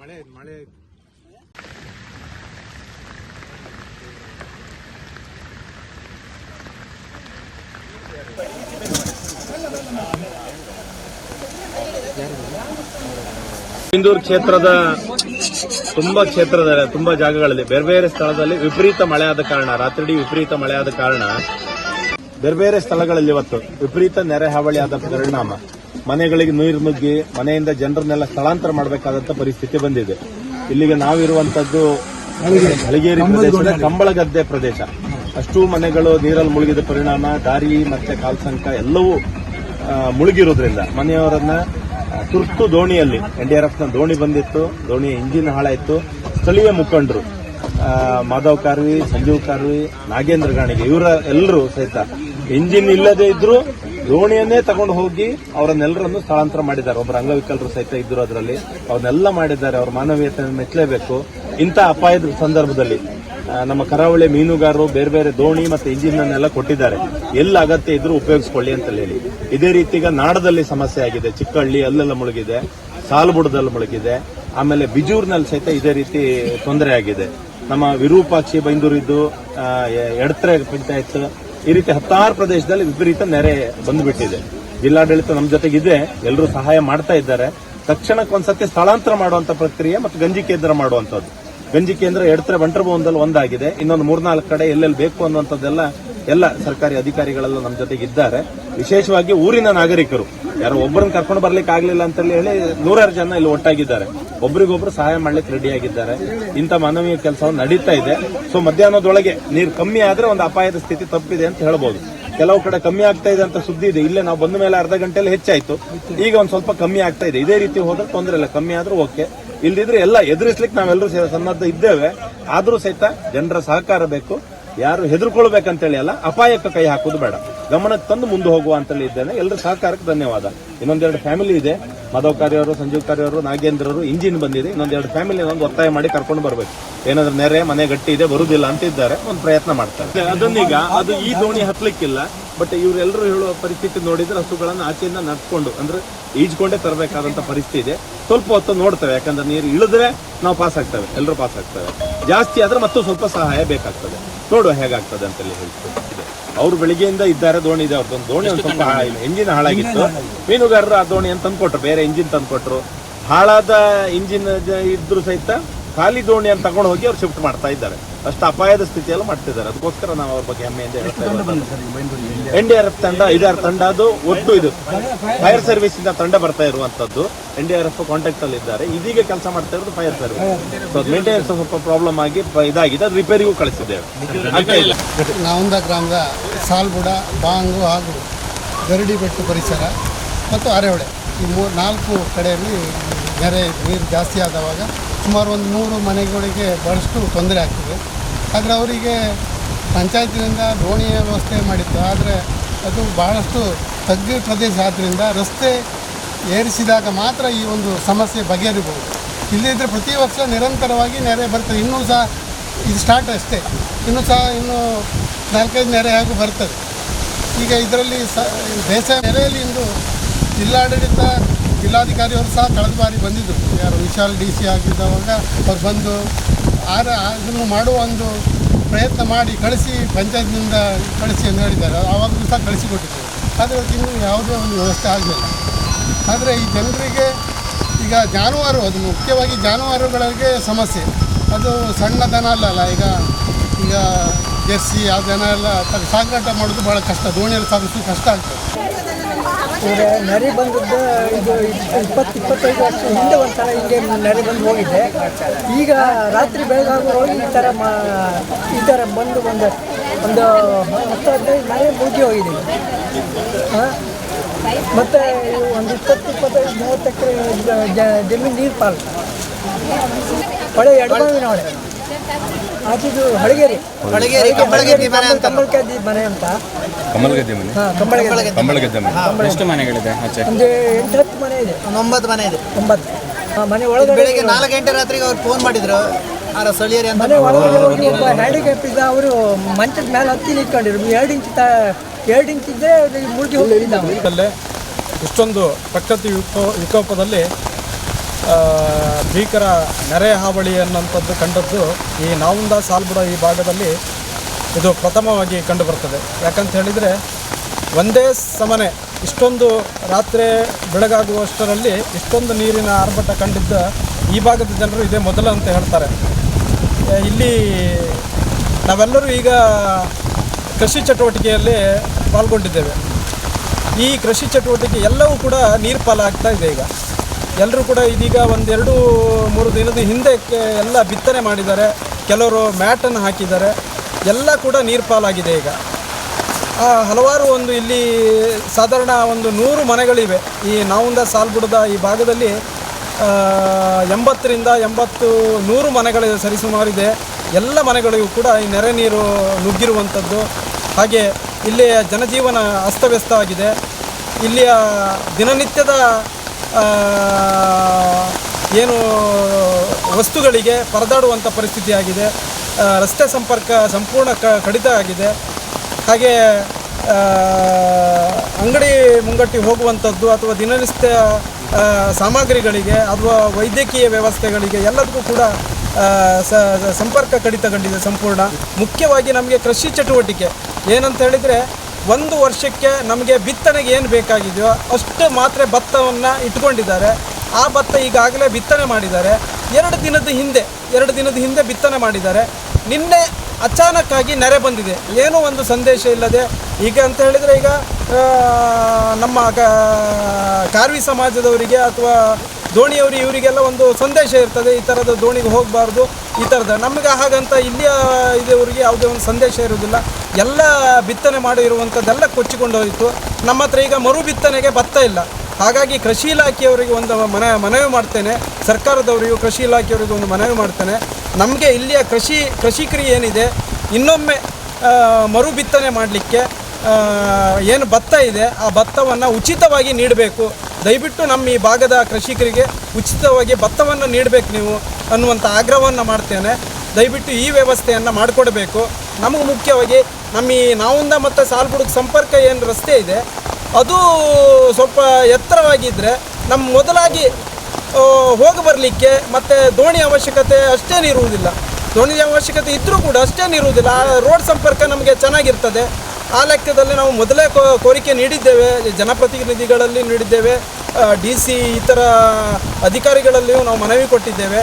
ಮಳೆ ಮಳೆ. ಕ್ಷೇತ್ರದ ತುಂಬಾ ಕ್ಷೇತ್ರದ ತುಂಬಾ ಜಾಗಗಳಲ್ಲಿ ಬೇರೆ ಬೇರೆ ಸ್ಥಳದಲ್ಲಿ ವಿಪರೀತ ಮಳೆ ಆದ ಕಾರಣ ರಾತ್ರಿ ವಿಪರೀತ ಮಳೆ ಆದ ಕಾರಣ, ಬೇರೆ ಬೇರೆ ಸ್ಥಳಗಳಲ್ಲಿ ಇವತ್ತು ವಿಪರೀತ ನೆರೆ ಹಾವಳಿ ಆದ ಪರಿಣಾಮ. ಮನೆಗಳಿಗೆ ನೀರು ನುಗ್ಗಿ ಮನೆಯಿಂದ ಜನರನ್ನೆಲ್ಲ ಸ್ಥಳಾಂತರ ಮಾಡಬೇಕಾದಂತ ಪರಿಸ್ಥಿತಿ ಬಂದಿದೆ. ಇಲ್ಲಿಗೆ ನಾವಿರುವಂತದ್ದು ಹಳಗೇರಿ ಪ್ರದೇಶದ ಕಂಬಳಗದ್ದೆ ಪ್ರದೇಶ. ಅಷ್ಟು ಮನೆಗಳು ನೀರಲ್ಲಿ ಮುಳುಗಿದ ಪರಿಣಾಮ ದಾರಿ ಮತ್ತೆ ಕಾಲ್ಸಂಕ ಎಲ್ಲವೂ ಮುಳುಗಿರೋದ್ರಿಂದ. ಮನೆಯವರನ್ನ ತುರ್ತು ದೋಣಿಯಲ್ಲಿ ಎನ್ಡಿಆರ್ಎಫ್ನ ದೋಣಿ ಬಂದಿತ್ತು ದೋಣಿಯ ಇಂಜಿನ್ ಹಾಳಾಯಿತು. ಸ್ಥಳೀಯ ಮುಖಂಡರು ಮಾಧವ್ ಕಾರ್ವಿ ಸಂಜೀವ್ ಕಾರ್ವಿ ನಾಗೇಂದ್ರ ಗಾಣಿಗೆ ಇವರ ಎಲ್ಲರೂ ಸಹಿತ ಇಂಜಿನ್ ಇಲ್ಲದೆ ಇದ್ರು ದೋಣಿಯನ್ನೇ ತಗೊಂಡು ಹೋಗಿ ಅವರನ್ನೆಲ್ಲರನ್ನು ಸ್ಥಳಾಂತರ ಮಾಡಿದ್ದಾರೆ. ಒಬ್ಬರು ಅಂಗವಿಕಲರು ಸಹಿತ ಇದ್ದರು ಅದರಲ್ಲಿ. ಅವ್ರನ್ನೆಲ್ಲ ಮಾಡಿದ್ದಾರೆ. ಅವ್ರ ಮಾನವೀಯತೆಯನ್ನು ಮೆಚ್ಚಲೇಬೇಕು. ಇಂಥ ಅಪಾಯದ ಸಂದರ್ಭದಲ್ಲಿ ನಮ್ಮ ಕರಾವಳಿ ಮೀನುಗಾರರು ಬೇರೆ ಬೇರೆ ದೋಣಿ ಮತ್ತು ಇಂಜಿನ್ ಅನ್ನೆಲ್ಲ ಕೊಟ್ಟಿದ್ದಾರೆ. ಎಲ್ಲ ಅಗತ್ಯ ಇದ್ರೂ ಉಪಯೋಗಿಸ್ಕೊಳ್ಳಿ ಅಂತ ಹೇಳಿ. ಇದೇ ರೀತಿ ಈಗ ನಾಡದಲ್ಲಿ ಸಮಸ್ಯೆ ಆಗಿದೆ. ಚಿಕ್ಕಹಳ್ಳಿ ಅಲ್ಲೆಲ್ಲ ಮುಳುಗಿದೆ. ಸಾಲುಬುಡದಲ್ಲಿ ಮುಳುಗಿದೆ. ಆಮೇಲೆ ಬಿಜೂರ್ನಲ್ಲಿ ಸಹಿತ ಇದೇ ರೀತಿ ತೊಂದರೆ ಆಗಿದೆ. ನಮ್ಮ ವಿರೂಪಾಕ್ಷಿ ಬೈಂದೂರಿದ್ದು ಎಡತ್ರೆ ಪಂಚಾಯತ್ ಈ ರೀತಿ ಹತ್ತಾರು ಪ್ರದೇಶದಲ್ಲಿ ವಿಪರೀತ ನೆರೆ ಬಂದುಬಿಟ್ಟಿದೆ. ಜಿಲ್ಲಾಡಳಿತ ನಮ್ಮ ಜೊತೆಗಿದೆ ಎಲ್ಲರೂ ಸಹಾಯ ಮಾಡ್ತಾ ಇದ್ದಾರೆ. ತಕ್ಷಣಕ್ಕೆ ಒಂದ್ಸತಿ ಸ್ಥಳಾಂತರ ಮಾಡುವಂತ ಪ್ರಕ್ರಿಯೆ ಮತ್ತು ಗಂಜಿ ಕೇಂದ್ರ ಮಾಡುವಂತದ್ದು ಗಂಜಿ ಕೇಂದ್ರ ಎಡತ್ರೆ ಬಂಟರಭವನದಲ್ಲಿ ಒಂದಾಗಿದೆ. ಇನ್ನೊಂದು ಮೂರ್ನಾಲ್ಕು ಕಡೆ ಎಲ್ಲೆಲ್ಲಿ ಬೇಕು ಅನ್ನುವಂಥದ್ದೆಲ್ಲ ಎಲ್ಲ ಸರ್ಕಾರಿ ಅಧಿಕಾರಿಗಳೆಲ್ಲ ನಮ್ಮ ಜೊತೆಗೆ ಇದ್ದಾರೆ ವಿಶೇಷವಾಗಿ ಊರಿನ ನಾಗರಿಕರು. ಯಾರೋ ಒಬ್ಬರನ್ನ ಕರ್ಕೊಂಡು ಬರ್ಲಿಕ್ಕೆ ಆಗಲಿಲ್ಲ ಅಂತ ಹೇಳಿ ನೂರಾರು ಜನ ಇಲ್ಲಿ ಒಟ್ಟಾಗಿದ್ದಾರೆ. ಒಬ್ರಿಗೊಬ್ರು ಸಹಾಯ ಮಾಡ್ಲಿಕ್ಕೆ ರೆಡಿ ಆಗಿದ್ದಾರೆ. ಇಂಥ ಮಾನವೀಯ ಕೆಲಸವನ್ನು ನಡೀತಾ ಇದೆ. ಸೊ ಮಧ್ಯಾಹ್ನದೊಳಗೆ ನೀರು ಕಮ್ಮಿ ಆದ್ರೆ ಒಂದು ಅಪಾಯದ ಸ್ಥಿತಿ ತಪ್ಪಿದೆ ಅಂತ ಹೇಳ್ಬೋದು. ಕೆಲವು ಕಡೆ ಕಮ್ಮಿ ಆಗ್ತಾ ಇದೆ ಅಂತ ಸುದ್ದಿ ಇದೆ. ಇಲ್ಲೇ ನಾವು ಬಂದ ಮೇಲೆ ಅರ್ಧ ಗಂಟೆಯಲ್ಲಿ ಹೆಚ್ಚಾಯ್ತು. ಈಗ ಒಂದ್ ಸ್ವಲ್ಪ ಕಮ್ಮಿ ಆಗ್ತಾ ಇದೆ. ಇದೇ ರೀತಿ ಹೋದ್ರೆ ತೊಂದರೆ ಇಲ್ಲ. ಕಮ್ಮಿ ಆದ್ರೂ ಓಕೆ. ಇಲ್ದಿದ್ರೆ ಎಲ್ಲ ಎದುರಿಸ್ಲಿಕ್ಕೆ ನಾವೆಲ್ಲರೂ ಸನ್ನದ್ಧ ಇದ್ದೇವೆ. ಆದ್ರೂ ಸಹಿತ ಜನರ ಸಹಕಾರ ಬೇಕು. ಯಾರು ಹೆದರ್ಕೊಳ್ಬೇಕಂತೇಳಿ ಅಲ್ಲ, ಅಪಾಯಕ್ಕೆ ಕೈ ಹಾಕೋದು ಬೇಡ. ಗಮನಕ್ಕೆ ತಂದು ಮುಂದೆ ಹೋಗುವ ಅಂತೇಳಿ ಇದ್ದೇನೆ. ಎಲ್ಲರ ಸಹಕಾರಕ್ಕೆ ಧನ್ಯವಾದ. ಇನ್ನೊಂದೆರಡು ಫ್ಯಾಮಿಲಿ ಇದೆ. ಮಾಧವ್ ಕಾರ್ಯ ಅವರು ಸಂಜೀವ್ ಕಾರ್ಯ ಅವರು ನಾಗೇಂದ್ರ ಅವರು, ಇಂಜಿನ್ ಬಂದಿದೆ. ಇನ್ನೊಂದೆರಡು ಫ್ಯಾಮಿಲಿ ಒಂದು ಒತ್ತಾಯ ಮಾಡಿ ಕರ್ಕೊಂಡು ಬರಬೇಕು. ಏನಾದ್ರೂ ನೆರೆ, ಮನೆ ಗಟ್ಟಿ ಇದೆ, ಬರುದಿಲ್ಲ ಅಂತ ಇದ್ದಾರೆ ಒಂದು ಪ್ರಯತ್ನ ಮಾಡ್ತಾರೆ. ಅದನ್ನೀಗ ಅದು ಈ ದೋಣಿ ಹತ್ಲಿಕ್ಕಿಲ್ಲ. ಬಟ್ ಇವರೆಲ್ಲರೂ ಹೇಳುವ ಪರಿಸ್ಥಿತಿ ನೋಡಿದ್ರೆ ಹಸುಗಳನ್ನು ಆಚೆಯಿಂದ ನಡ್ಕೊಂಡು, ಅಂದ್ರೆ ಈಜ್ಕೊಂಡೇ ತರಬೇಕಾದಂತ ಪರಿಸ್ಥಿತಿ ಇದೆ. ಸ್ವಲ್ಪ ಹೊತ್ತು ನೋಡ್ತೇವೆ. ಯಾಕಂದ್ರೆ ನೀರು ಇಳಿದ್ರೆ ನಾವು ಪಾಸ್ ಆಗ್ತೇವೆ. ಎಲ್ಲರೂ ಪಾಸ್ ಆಗ್ತೇವೆ. ಜಾಸ್ತಿ ಆದ್ರೆ ಮತ್ತು ಸ್ವಲ್ಪ ಸಹಾಯ ಬೇಕಾಗ್ತದೆ. ನೋಡುವ ಹೇಗಾಗ್ತದೆ ಅಂತೇಳಿ ಹೇಳ್ತಾರೆ ಅವ್ರು ಬೆಳಿಗ್ಗೆಯಿಂದ ಇದ್ದಾರೆ ದೋಣಿ ಇದೆ. ಅವ್ರದ್ದೊಂದು ದೋಣಿ ಒಂದು ಸ್ವಲ್ಪ ಎಂಜಿನ್ ಹಾಳಾಗಿತ್ತು. ಮೀನುಗಾರರು ಆ ಅಂತ ತಂದ್ಕೊಟ್ರು ಬೇರೆ ಇಂಜಿನ್ ತಂದ್ಕೊಟ್ರು. ಹಾಳಾದ ಇಂಜಿನ್ ಇದ್ರು ಸಹಿತ ಖಾಲಿ ದೋಣಿಯನ್ನು ತಗೊಂಡು ಹೋಗಿ ಅವ್ರು ಶಿಫ್ಟ್ ಮಾಡ್ತಾ ಇದ್ದಾರೆ. ಅಷ್ಟು ಅಪಾಯದ ಸ್ಥಿತಿಯಲ್ಲಿ ಮಾಡ್ತಿದ್ದಾರೆ. ಅದಕ್ಕೋಸ್ಕರ ನಾವು ಅವ್ರ ಬಗ್ಗೆ ಹೆಮ್ಮೆಯಿಂದ ಹೇಳ್ತಾ ಎನ್ ಡಿ ಆರ್ ಎಫ್ ತಂಡ ಐದಾರು ತಂಡ ಅದು ಒಟ್ಟು ಇದು ಫೈರ್ ಸರ್ವಿಸ್ ಇಂದ ತಂಡ ಬರ್ತಾ ಇರುವಂತದ್ದು. N D R F contact ಅಲ್ಲಿ ಇದ್ದಾರೆ. ಇದೀಗ ಕೆಲಸ ಮಾಡ್ತಾ ಇರೋದು ಫೈರ್ ಸರ್ವಿಸ್. ಸೊ ಮೇಂಟೆನೆನ್ಸ್ ಸ್ವಲ್ಪ ಪ್ರಾಬ್ಲಮ್ ಆಗಿ ಇದಾಗಿದೆ. ಅದು ರಿಪೇರಿಗೂ ಕಳಿಸಿದ್ದೇವೆ. ನಾವೊಂದ ಗ್ರಾಮದ ಸಾಲ್ಬುಡ ಬಾಂಗು ಹಾಗೂ ಗರಡಿಬೆಟ್ಟು ಪರಿಸರ ಮತ್ತು ಅರೆಹೊಳೆ. ಈ ಮೂರು ನಾಲ್ಕು ಕಡೆಯಲ್ಲಿ ನೆರೆ ನೀರು ಜಾಸ್ತಿ ಆದವಾಗ ಸುಮಾರು ಒಂದು ನೂರು ಮನೆಗಳಿಗೆ ಭಾಳಷ್ಟು ತೊಂದರೆ ಆಗ್ತದೆ. ಆದರೆ ಅವರಿಗೆ ಪಂಚಾಯತಿನಿಂದ ದೋಣಿಯ ವ್ಯವಸ್ಥೆ ಮಾಡಿತ್ತು ಆದರೆ ಅದು ಬಹಳಷ್ಟು ತಗ್ಗು ಪ್ರದೇಶ ಆದ್ದರಿಂದ ರಸ್ತೆ ಏರಿಸಿದಾಗ ಮಾತ್ರ ಈ ಒಂದು ಸಮಸ್ಯೆ ಬಗೆಹರಿಬಹುದು. ಇಲ್ಲದಿದ್ದರೆ ಪ್ರತಿ ವರ್ಷ ನಿರಂತರವಾಗಿ ನೆರೆ ಬರ್ತದೆ. ಇನ್ನೂ ಸಹ ಇದು ಸ್ಟಾರ್ಟ್ ಅಷ್ಟೇ. ಇನ್ನೂ ಸಹ ಇನ್ನೂ ನಾಲ್ಕೈದು ನೆರೆ ಹಾಗೂ ಬರ್ತದೆ. ಈಗ ಇದರಲ್ಲಿ ಸ ಬೇಸಾಯ ನೆರೆಯಲ್ಲಿ ಇಂದು ಜಿಲ್ಲಾಡಳಿತ ಜಿಲ್ಲಾಧಿಕಾರಿಯವರು ಸಹ ಕಳೆದ ಬಾರಿ ಬಂದಿದ್ದರು ಯಾರು ವಿಶಾಲ್ ಡಿ ಸಿ ಆಗಿದ್ದವಾಗ ಅವ್ರು ಬಂದು ಆರ ಅದನ್ನು ಮಾಡುವ ಒಂದು ಪ್ರಯತ್ನ ಮಾಡಿ ಕಳಿಸಿ ಪಂಚಾಯತ್ನಿಂದ ಕಳಿಸಿ ಅಂತ ಹೇಳಿದ್ದಾರೆ. ಆವಾಗಲೂ ಸಹ ಕಳಿಸಿಕೊಟ್ಟಿದ್ದರು ಆದರೆ ಇನ್ನೂ ಯಾವುದೇ ಒಂದು ವ್ಯವಸ್ಥೆ ಆಗಲಿಲ್ಲ. ಆದರೆ ಈ ಜನರಿಗೆ ಈಗ ಜಾನುವಾರು, ಅದು ಮುಖ್ಯವಾಗಿ ಜಾನುವಾರುಗಳಿಗೆ ಸಮಸ್ಯೆ. ಅದು ಸಣ್ಣ ದನ ಅಲ್ಲಲ್ಲ ಈಗ ಈಗ ಜೆರ್ಸಿ, ಆ ದನ ಎಲ್ಲ ಸಾಗಾಟ ಮಾಡೋದು ಭಾಳ ಕಷ್ಟ. ದೋಣಿಯಲ್ಲಿ ಸಾಗಿಸೋದು ಕಷ್ಟ ಆಗ್ತದೆ. ಈಗ ನರಿ ಬಂದದ್ದು ಇದು ಇಪ್ಪತ್ತು, ಇಪ್ಪತ್ತೈದು ವರ್ಷ ಹಿಂದೆ ಒಂಥರ ಹಿಂಗೆ ನರಿ ಬಂದು ಹೋಗಿದ್ದೆ ಈಗ ರಾತ್ರಿ ಬೆಳಗಾಗುವಾಗ ಈ ಥರ ಮಾ, ಈ ಥರ ಬಂದು ಒಂದು ಒಂದು ಹತ್ತು ಹದಿನೈದು ನರಿ ಮುಗಿ ಹೋಗಿದೆ. ಹಾಂ? ಮತ್ತು ಒಂದು ಇಪ್ಪತ್ತು, ಇಪ್ಪತ್ತೈದು, ಮೂವತ್ತು ಜಮೀನು ನೀರು ಪಾಲು ಹೊಳೆ ಎಡಬಾವಿನ ಹೊಳೆ ಆಚಿದು ಹಳಗೇರಿ. ಹೊಳಗೇರಿ, ಕಂಬಳಗೇರಿ ಮನೆ ಅಂತ. ಕಂಬಳಗೇರಿ ಮನೆ ಅಂತ. ಕಮಲಗದ್ದೆ ಮನೆ? ಹಾಂ ಕಂಬಳಗೇರಿ ಮನೆ. ಎಷ್ಟು ಮನೆಗಳಿದೆ ಆಚೆ? ಒಂದು ಎಂಟು ಹತ್ತು ಮನೆ ಇದೆ. ಒಂದು ಒಂಬತ್ತು ಮನೆ ಇದೆ. ಒಂಬತ್ತು. ಮನೆ ಒಳಗೆ ಬೆಳಿಗ್ಗೆ ನಾಲ್ಕು ಗಂಟೆ ರಾತ್ರಿಗೆ ಅವ್ರು ಫೋನ್ ಮಾಡಿದ್ರು. ಆರ ಸಳಿಯರಿ ಅಂತ. ಮನೆ ಒಳಗೆ ಹೋಗಿ ಒಬ್ಬ ಹ್ಯಾಂಡಿಕ್ಯಾಪ್ ಇದ್ದ ಅವರು ಮಂಚದ ಮೇಲೆ ಹತ್ತಿ ನಿಂತ್ಕೊಂಡಿರು ಎರಡು ಇಂಚ್ ತ ಎರಡು ಇಂಚ್ ಇದ್ದರೆ ಮುಳುಗಿ ಹೋಗಿದ್ದ ಇಷ್ಟೊಂದು ಪ್ರಕೃತಿ ವಿಕೋ ವಿಕೋಪದಲ್ಲಿ ಭೀಕರ ನೆರೆ ಹಾವಳಿ ಅನ್ನೋಂಥದ್ದು ಕಂಡದ್ದು ಈ ನಾವುಂದ ಸಾಲ್ಬುಡ ಈ ಭಾಗದಲ್ಲಿ ಇದು ಪ್ರಥಮವಾಗಿ ಕಂಡುಬರ್ತದೆ. ಯಾಕಂತ ಹೇಳಿದರೆ ಒಂದೇ ಸಮನೆ ಇಷ್ಟೊಂದು ರಾತ್ರಿ ಬೆಳಗಾಗುವಷ್ಟರಲ್ಲಿ ಇಷ್ಟೊಂದು ನೀರಿನ ಆರ್ಭಟ ಕಂಡಿದ್ದ ಈ ಭಾಗದ ಜನರು ಇದೇ ಮೊದಲು ಅಂತ ಹೇಳ್ತಾರೆ. ಇಲ್ಲಿ ನಾವೆಲ್ಲರೂ ಈಗ ಕೃಷಿ ಚಟುವಟಿಕೆಯಲ್ಲಿ ಪಾಲ್ಗೊಂಡಿದ್ದೇವೆ. ಈ ಕೃಷಿ ಚಟುವಟಿಕೆ ಎಲ್ಲವೂ ಕೂಡ ನೀರು ಪಾಲಾಗ್ತಾ ಇದೆ ಈಗ. ಎಲ್ಲರೂ ಕೂಡ ಇದೀಗ ಒಂದೆರಡು ಮೂರು ದಿನದ ಹಿಂದೆ ಎಲ್ಲ ಬಿತ್ತನೆ ಮಾಡಿದ್ದಾರೆ. ಕೆಲವರು ಮ್ಯಾಟನ್ನು ಹಾಕಿದ್ದಾರೆ. ಎಲ್ಲ ಕೂಡ ನೀರು ಪಾಲಾಗಿದೆ ಈಗ. ಹಲವಾರು ಒಂದು ಇಲ್ಲಿ ಸಾಧಾರಣ ಒಂದು ನೂರು ಮನೆಗಳಿವೆ. ಈ ನಾವುಂದ ಸಾಲ್ಬುಡದ ಈ ಭಾಗದಲ್ಲಿ ಎಂಬತ್ತರಿಂದ ಎಂಬತ್ತು ನೂರು ಮನೆಗಳು ಸರಿಸುಮಾರಿದೆ ಎಲ್ಲ ಮನೆಗಳಿಗೂ ಕೂಡ ಈ ನೆರೆ ನೀರು ನುಗ್ಗಿರುವಂಥದ್ದು. ಹಾಗೆ ಇಲ್ಲಿಯ ಜನಜೀವನ ಅಸ್ತವ್ಯಸ್ತ ಆಗಿದೆ. ಇಲ್ಲಿಯ ದಿನನಿತ್ಯದ ಏನು ವಸ್ತುಗಳಿಗೆ ಪರದಾಡುವಂಥ ಪರಿಸ್ಥಿತಿ ಆಗಿದೆ ರಸ್ತೆ ಸಂಪರ್ಕ ಸಂಪೂರ್ಣ ಕಡಿತ ಆಗಿದೆ. ಹಾಗೆ ಅಂಗಡಿ ಮುಂಗಟ್ಟಿ ಹೋಗುವಂಥದ್ದು ಅಥವಾ ದಿನನಿತ್ಯ ಸಾಮಗ್ರಿಗಳಿಗೆ ಅಥವಾ ವೈದ್ಯಕೀಯ ವ್ಯವಸ್ಥೆಗಳಿಗೆ ಎಲ್ಲದಕ್ಕೂ ಕೂಡ ಸಂಪರ್ಕ ಕಡಿತಗೊಂಡಿದೆ ಸಂಪೂರ್ಣ. ಮುಖ್ಯವಾಗಿ ನಮಗೆ ಕೃಷಿ ಚಟುವಟಿಕೆ. ಏನಂತ ಹೇಳಿದರೆ ಒಂದು ವರ್ಷಕ್ಕೆ ನಮಗೆ ಬಿತ್ತನೆಗೆ ಏನು ಬೇಕಾಗಿದೆಯೋ ಅಷ್ಟು ಮಾತ್ರ ಭತ್ತವನ್ನು ಇಟ್ಕೊಂಡಿದ್ದಾರೆ. ಆ ಭತ್ತ ಈಗಾಗಲೇ ಬಿತ್ತನೆ ಮಾಡಿದ್ದಾರೆ. ಎರಡು ದಿನದ ಹಿಂದೆ, ಎರಡು ದಿನದ ಹಿಂದೆ ಬಿತ್ತನೆ ಮಾಡಿದ್ದಾರೆ. ನಿನ್ನೆ ಅಚಾನಕ್ಕಾಗಿ ನೆರೆ ಬಂದಿದೆ. ಏನೂ ಒಂದು ಸಂದೇಶ ಇಲ್ಲದೆ, ಈಗ ಅಂತ ಹೇಳಿದರೆ ಈಗ ನಮ್ಮ ಕಾರ್ವಿ ಸಮಾಜದವರಿಗೆ ಅಥವಾ ದೋಣಿಯವರು ಇವರಿಗೆಲ್ಲ ಒಂದು ಸಂದೇಶ ಇರ್ತದೆ. ಈ ಥರದ ದೋಣಿಗೆ ಹೋಗಬಾರ್ದು. ಈ ಥರದ. ನಮಗೆ ಹಾಗಂತ ಇಲ್ಲಿಯ ಇದವರಿಗೆ ಯಾವುದೇ ಒಂದು ಸಂದೇಶ ಇರುವುದಿಲ್ಲ. ಎಲ್ಲ ಬಿತ್ತನೆ ಮಾಡಿರುವಂಥದ್ದೆಲ್ಲ ಕೊಚ್ಚಿಕೊಂಡು ಹೋಯಿತು. ನಮ್ಮ ಹತ್ರ ಈಗ ಮರು ಬಿತ್ತನೆಗೆ ಭತ್ತ ಇಲ್ಲ. ಹಾಗಾಗಿ ಕೃಷಿ ಇಲಾಖೆಯವರಿಗೆ ಒಂದು ಮನ ಮನವಿ ಮಾಡ್ತೇನೆ. ಸರ್ಕಾರದವರಿಗೂ ಕೃಷಿ ಇಲಾಖೆಯವರಿಗೆ ಒಂದು ಮನವಿ ಮಾಡ್ತೇನೆ. ನಮಗೆ ಇಲ್ಲಿಯ ಕೃಷಿ ಕೃಷಿಕರಿಗೆ ಏನಿದೆ, ಇನ್ನೊಮ್ಮೆ ಮರು ಬಿತ್ತನೆ ಮಾಡಲಿಕ್ಕೆ ಏನು ಭತ್ತ ಇದೆ, ಆ ಭತ್ತವನ್ನು ಉಚಿತವಾಗಿ ನೀಡಬೇಕು. ದಯವಿಟ್ಟು ನಮ್ಮ ಈ ಭಾಗದ ಕೃಷಿಕರಿಗೆ ಉಚಿತವಾಗಿ ಭತ್ತವನ್ನು ನೀಡಬೇಕು ನೀವು ಅನ್ನುವಂಥ ಆಗ್ರಹವನ್ನು ಮಾಡ್ತೇನೆ. ದಯವಿಟ್ಟು ಈ ವ್ಯವಸ್ಥೆಯನ್ನು ಮಾಡಿಕೊಡಬೇಕು. ನಮಗೆ ಮುಖ್ಯವಾಗಿ ನಮ್ಮ ಈ ನಾವುಂದ ಮತ್ತು ಸಾಲ್ಬುಡಕ್ಕೆ ಸಂಪರ್ಕ ಏನು ರಸ್ತೆ ಇದೆ, ಅದು ಸ್ವಲ್ಪ ಎತ್ತರವಾಗಿದ್ದರೆ ನಮ್ಮ ಮೊದಲಾಗಿ ಹೋಗಿ ಬರಲಿಕ್ಕೆ ಮತ್ತು ದೋಣಿ ಅವಶ್ಯಕತೆ ಅಷ್ಟೇನಿರುವುದಿಲ್ಲ ದೋಣಿ ಅವಶ್ಯಕತೆ ಇದ್ದರೂ ಕೂಡ ಅಷ್ಟೇನಿರುವುದಿಲ್ಲ ಆ ರೋಡ್ ಸಂಪರ್ಕ ನಮಗೆ ಚೆನ್ನಾಗಿರ್ತದೆ. ಆ ಲೆಕ್ಕದಲ್ಲಿ ನಾವು ಮೊದಲೇ ಕೋರಿಕೆ ನೀಡಿದ್ದೇವೆ, ಜನಪ್ರತಿನಿಧಿಗಳಲ್ಲಿ ನೀಡಿದ್ದೇವೆ ಡಿ ಸಿ ಇತರ ಅಧಿಕಾರಿಗಳಲ್ಲಿಯೂ ನಾವು ಮನವಿ ಕೊಟ್ಟಿದ್ದೇವೆ.